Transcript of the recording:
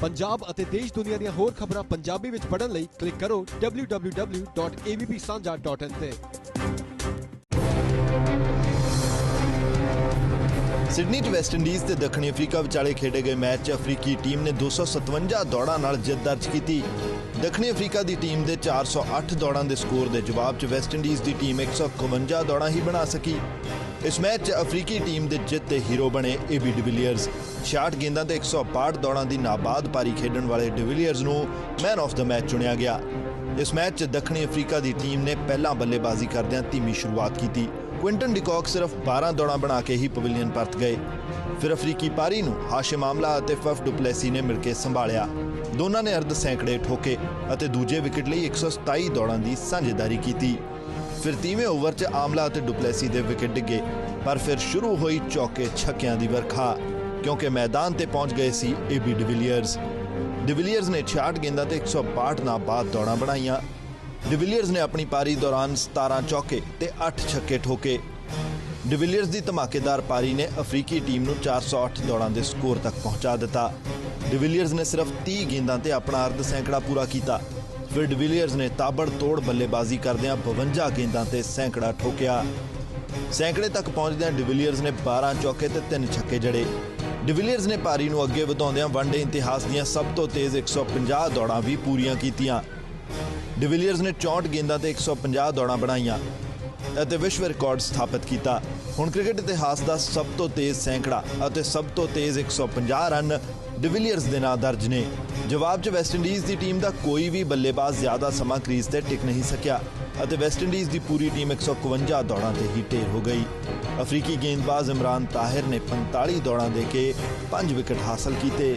ਪੰਜਾਬ ਅਤੇ ਦੇਸ਼ ਦੁਨੀਆ ਦੀਆਂ ਹੋਰ ਖਬਰਾਂ ਪੰਜਾਬੀ ਵਿੱਚ ਪੜ੍ਹਨ ਲਈ ਕਲਿੱਕ ਕਰੋ www.avpsanja.in ਤੇ। ਸਿਡਨੀ ਚ ਵੈਸਟ ਇੰਡੀਜ਼ ਤੇ ਦੱਖਣੀ ਅਫਰੀਕਾ ਵਿਚਾਲੇ ਖੇਡੇ ਗਏ ਮੈਚ 'ਚ ਅਫਰੀਕੀ ਟੀਮ ਨੇ 257 ਦੌੜਾਂ ਨਾਲ ਜਿੱਤ ਦਰਜ ਕੀਤੀ। ਦੱਖਣੀ ਅਫਰੀਕਾ ਦੀ ਟੀਮ ਦੇ 408 ਦੌੜਾਂ ਦੇ ਸਕੋਰ ਦੇ ਜਵਾਬ 'ਚ ਵੈਸਟ ਇੰਡੀਜ਼ ਦੀ ਟੀਮ 151 ਦੌੜਾਂ ਹੀ ਬਣਾ ਸਕੀ। ਇਸ ਮੈਚ 'ਚ ਅਫਰੀਕੀ ਟੀਮ ਦੇ ਜਿੱਤ ਦੇ ਹੀਰੋ ਬਣੇ ਏਬੀ ਡਿਵੀਲੀਅਰਸ। 66 ਗੇਂਦਾਂ ਤੇ 162 ਦੌੜਾਂ ਦੀ ਨਾਬਾਦ ਪਾਰੀ ਖੇਡਣ ਵਾਲੇ ਡਿਵੀਲੀਅਰਸ ਨੂੰ ਮੈਨ ਆਫ ਦਾ ਮੈਚ ਚੁਣਿਆ ਗਿਆ। ਇਸ ਮੈਚ 'ਚ ਦੱਖਣੀ ਅਫਰੀਕਾ ਦੀ ਟੀਮ ਨੇ ਪਹਿਲਾਂ ਬੱਲੇਬਾਜ਼ੀ ਕਰਦਿਆਂ ਧੀਮੀ ਸ਼ੁਰੂਆਤ ਕੀਤੀ। ਕੁਇੰਟਨ ਡਿਕੌਕ ਸਿਰਫ 12 ਦੌੜਾਂ ਬਣਾ ਕੇ ਹੀ ਪਵੇਲੀਅਨ ਪਰਤ ਗਏ। ਫਿਰ ਅਫਰੀਕੀ ਪਾਰੀ ਨੂੰ ਹਾਸ਼ਿਮ ਆਮਲਾ ਅਤੇ ਫਫ ਡੁਪਲੈਸੀ ਨੇ ਮਿਲ ਕੇ ਸੰਭਾਲਿਆ। ਦੋਨਾਂ ਨੇ ਅਰਧ ਸੈਂਕੜੇ ਠੋਕੇ ਅਤੇ ਦੂਜੇ ਵਿਕਟ ਲਈ 127 ਦੌੜਾਂ ਦੀ ਸਾਂਝੇਦਾਰੀ ਕੀਤੀ। ਫਿਰ ਤੀਵੇਂ ਓਵਰ 'ਚ ਆਮਲਾ ਅਤੇ ਡੁਪਲੇਸੀ ਦੇ ਵਿਕਟ ਡਿੱਗੇ, ਪਰ ਫਿਰ ਸ਼ੁਰੂ ਹੋਈ ਚੌਕੇ ਛੱਕਿਆਂ ਦੀ ਵਰਖਾ, ਕਿਉਂਕਿ ਮੈਦਾਨ ਤੇ ਪਹੁੰਚ ਗਏ ਸੀ ਏਬੀ ਡਿਵੀਲੀਅਰਸ ਡਿਵੀਲੀਅਰਸ ਨੇ 66 ਗੇਂਦਾਂ ਤੇ 162 ਨਾਬਾਦ ਦੌੜਾਂ ਬਣਾਈਆਂ। ਡਿਵੀਲੀਅਰਸ ਨੇ ਆਪਣੀ ਪਾਰੀ ਦੌਰਾਨ 17 ਚੌਕੇ ਤੇ 8 ਛੱਕੇ ਠੋਕੇ। ਡਿਵੀਲੀਅਰਸ ਦੀ ਧਮਾਕੇਦਾਰ ਪਾਰੀ ਨੇ ਅਫਰੀਕੀ ਟੀਮ ਨੂੰ 408 ਦੌੜਾਂ ਦੇ ਸਕੋਰ ਤੱਕ ਪਹੁੰਚਾ ਦਿੱਤਾ। ਡਿਵੀਲੀਅਰਸ ਨੇ ਸਿਰਫ 30 ਗੇਂਦਾਂ ਤੇ ਆਪਣਾ ਅਰਧ ਸੈਂਕੜਾ ਪੂਰਾ ਕੀਤਾ। ਫਿਰ ਡਿਵੀਲੀਅਰਸ ਨੇ ਤਾਬੜ ਤੋੜ ਬੱਲੇਬਾਜ਼ੀ ਕਰਦਿਆਂ 52 ਗੇਂਦਾਂ ਤੇ ਸੈਂਕੜਾ ਠੋਕਿਆ। ਸੈਂਕੜੇ ਤੱਕ ਪਹੁੰਚਦਿਆਂ ਡਿਵੀਲੀਅਰਸ ਨੇ 12 ਚੌਕੇ ਤੇ 3 ਛੱਕੇ ਜੜੇ। ਡਿਵੀਲੀਅਰਸ ਨੇ ਪਾਰੀ ਨੂੰ ਅੱਗੇ ਵਧਾਉਂਦਿਆਂ ਵਨਡੇ ਇਤਿਹਾਸ ਦੀਆਂ ਸਭ ਤੋਂ ਤੇਜ਼ 150 ਦੌੜਾਂ ਵੀ ਪੂਰੀਆਂ ਕੀਤੀਆਂ। ਡਿਵੀਲੀਅਰਸ ਨੇ 64 ਗੇਂਦਾਂ ਤੇ 150 ਦੌੜਾਂ ਬਣਾਈਆਂ। ਅਤੇ ਵਿਸ਼ਵ ਰਿਕਾਰਡ ਸਥਾਪਿਤ ਕੀਤਾ। ਹੁਣ ਕ੍ਰਿਕਟ ਇਤਿਹਾਸ ਦਾ ਸਭ ਤੋਂ ਤੇਜ਼ ਸੈਂਕੜਾ ਅਤੇ ਸਭ ਤੋਂ ਤੇਜ਼ 150 ਰਨ ਡਿਵੀਲੀਅਰਸ ਦੇ ਨਾਂ ਦਰਜ ਨੇ। ਜਵਾਬ 'ਚ ਵੈਸਟ ਇੰਡੀਜ਼ ਦੀ ਟੀਮ ਦਾ ਕੋਈ ਵੀ ਬੱਲੇਬਾਜ਼ ਜ਼ਿਆਦਾ ਸਮਾਂ ਕ੍ਰੀਜ਼ ਤੇ ਟਿਕ ਨਹੀਂ ਸਕਿਆ ਅਤੇ ਵੈਸਟ ਇੰਡੀਜ਼ ਦੀ ਪੂਰੀ ਟੀਮ 151 ਦੌੜਾਂ ਤੇ ਹੀ ਢੇਰ ਹੋ ਗਈ। ਅਫਰੀਕੀ ਗੇਂਦਬਾਜ਼ ਇਮਰਾਨ ਤਾਹਿਰ ਨੇ 45 ਦੌੜਾਂ ਦੇ ਕੇ 5 ਵਿਕਟ ਹਾਸਲ ਕੀਤੇ।